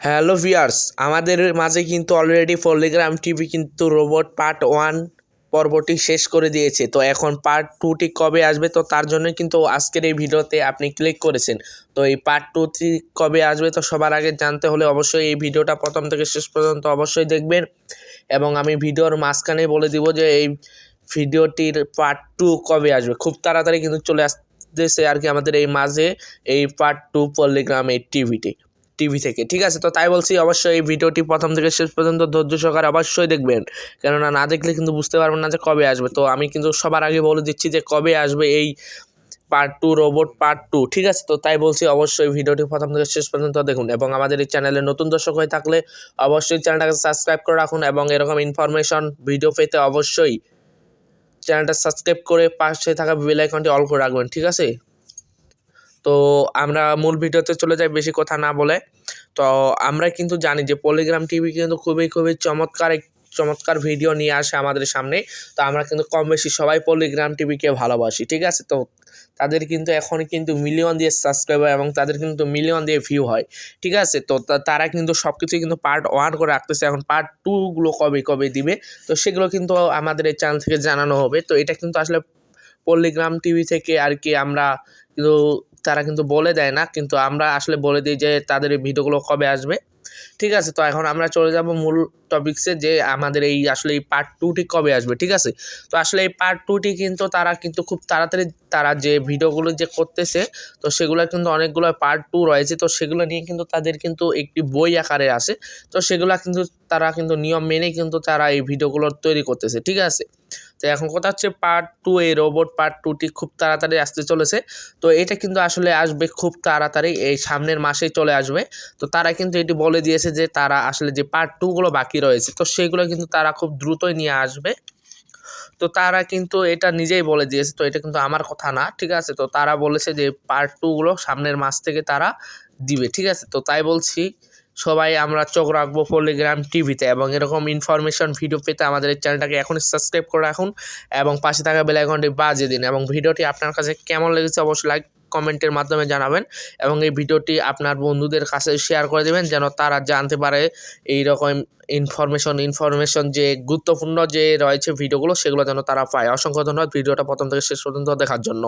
Hello viewers আমাদের মাঝে কিন্তু অলরেডি পলিগ্রাম টিভি কিন্তু রোবট পার্ট ওয়ান পর্বটি শেষ করে দিয়েছে। তো এখন পার্ট টুটি কবে আসবে? তো তার জন্য কিন্তু আজকের এই ভিডিওতে আপনি ক্লিক করেছেন। তো এই পার্ট টুটি কবে আসবে? তো সবার আগে জানতে হলে অবশ্যই এই ভিডিওটা প্রথম থেকে শেষ পর্যন্ত অবশ্যই দেখবেন। এবং আমি ভিডিওর মাঝখানে বলে দিব যে এই ভিডিওটির পার্ট টু কবে আসবে? খুব তাড়াতাড়ি কিন্তু চলে আসতেছে আর কি আমাদের এই মাঝে এই পার্ট টু পল্লিগ্রাম এই টিভিটি টিভি থেকে, ঠিক আছে? তো তাই বলছি, অবশ্যই এই ভিডিওটি প্রথম থেকে শেষ পর্যন্ত ধৈর্য সহকারে অবশ্যই দেখবেন। কেননা না দেখলে কিন্তু বুঝতে পারবেন না যে কবে আসবে। তো আমি কিন্তু সবার আগে বলে দিচ্ছি যে কবে আসবে এই part two robot part two ঠিক আছে? তো তাই বলছি, অবশ্যই ভিডিওটি প্রথম থেকে শেষ পর্যন্ত দেখুন এবং আমাদের এই চ্যানেলে নতুন দর্শক হয়ে থাকলে অবশ্যই চ্যানেলটাকে সাবস্ক্রাইব করে রাখুন এবং এরকম ইনফরমেশন ভিডিও পেতে অবশ্যই চ্যানেলটা সাবস্ক্রাইব করে পাশে থাকা বেল আইকনটি অল করে রাখবেন, ঠিক আছে? তো আমরা মূল ভিডিওতে চলে যাই বেশি কথা না বলে। তো আমরা কিন্তু জানি যে পলিগ্রাম টিভি কিন্তু খুবই খুবই চমৎকার এক, চমৎকার ভিডিও নিয়ে আসে আমাদের সামনে। তো আমরা কিন্তু কম বেশি সবাই পলিগ্রাম টিভিকে ভালোবাসি, ঠিক আছে? তো তাদের কিন্তু এখন কিন্তু মিলিয়ন দিয়ে সাবস্ক্রাইবার এবং তাদের কিন্তু মিলিয়ন দিয়ে ভিউ হয়, ঠিক আছে? তো তারা কিন্তু সব কিছুই কিন্তু পার্ট ওয়ান করে রাখতেছে। এখন পার্ট টুগুলো কবে কবে দিবে? তো সেগুলো কিন্তু আমাদের এই চ্যানেল থেকে জানানো হবে। তো এটা কিন্তু আসলে পল্লিগ্রাম টিভি থেকে আর কি আমরা কিন্তু তারা কিন্তু বলে দেয় না, কিন্তু আমরা আসলে বলে দিই যে তাদের ভিডিওগুলো কবে আসবে। ঠিক আছে, তো এখন আমরা চলে যাব মূল টপিক্সে যে আমাদের এই আসলে এই পার্ট টুটি কবে আসবে, ঠিক আছে? তো আসলে এই পার্ট টুটি কিন্তু তারা কিন্তু খুব তাড়াতাড়ি তারা যে ভিডিওগুলো যে করতেছে, তো সেগুলো কিন্তু অনেকগুলো পার্ট টু রয়েছে, তো সেগুলো নিয়ে কিন্তু তাদের কিন্তু একটি বই আকারে আসে, তো সেগুলো কিন্তু তারা কিন্তু নিয়ম মেনে কিন্তু তারা এই ভিডিওগুলো তৈরি করতেছে, ঠিক আছে? তো এখন কথা হচ্ছে পার্ট টু এই রোবট পার্ট টুটি খুব তাড়াতাড়ি আসতে চলেছে, তো এটা কিন্তু আসলে আসবে খুব তাড়াতাড়ি, এই সামনের মাসেই চলে আসবে, তো তারা কিন্তু এটি বলে দিয়েছে যে তারা আসলে যে পার্ট টুগুলো বাকি রয়েছে, তো সেগুলো কিন্তু তারা খুব দ্রুতই নিয়ে আসবে। তো তারা কিন্তু এটা নিজেই বলে দিয়েছে, তো এটা কিন্তু আমার কথা না, ঠিক আছে? তো তারা বলেছে যে পার্ট টুগুলো সামনের মাস থেকে তারা দিবে, ঠিক আছে? তো তাই বলছি, সবাই আমরা চোখ রাখব পলিগ্রাম টিভিতে এবং এরকম ইনফরমেশন ভিডিও পেতে আমাদের এই চ্যানেলটাকে এখনই সাবস্ক্রাইব করে রাখুন এবং পাশে থাকা বেল আইকনটি বাজিয়ে দিন এবং ভিডিওটি আপনার কাছে কেমন লেগেছে অবশ্যই লাইক কমেন্টের মাধ্যমে জানাবেন এবং এই ভিডিওটি আপনার বন্ধুদের কাছে শেয়ার করে দেবেন যেন তারা জানতে পারে এই রকম ইনফরমেশন ইনফরমেশন যে গুরুত্বপূর্ণ যে রয়েছে ভিডিওগুলো, সেগুলো যেন তারা পায়। অসংখ্য ধন্যবাদ ভিডিওটা প্রথম থেকে শেষ পর্যন্ত দেখার জন্য।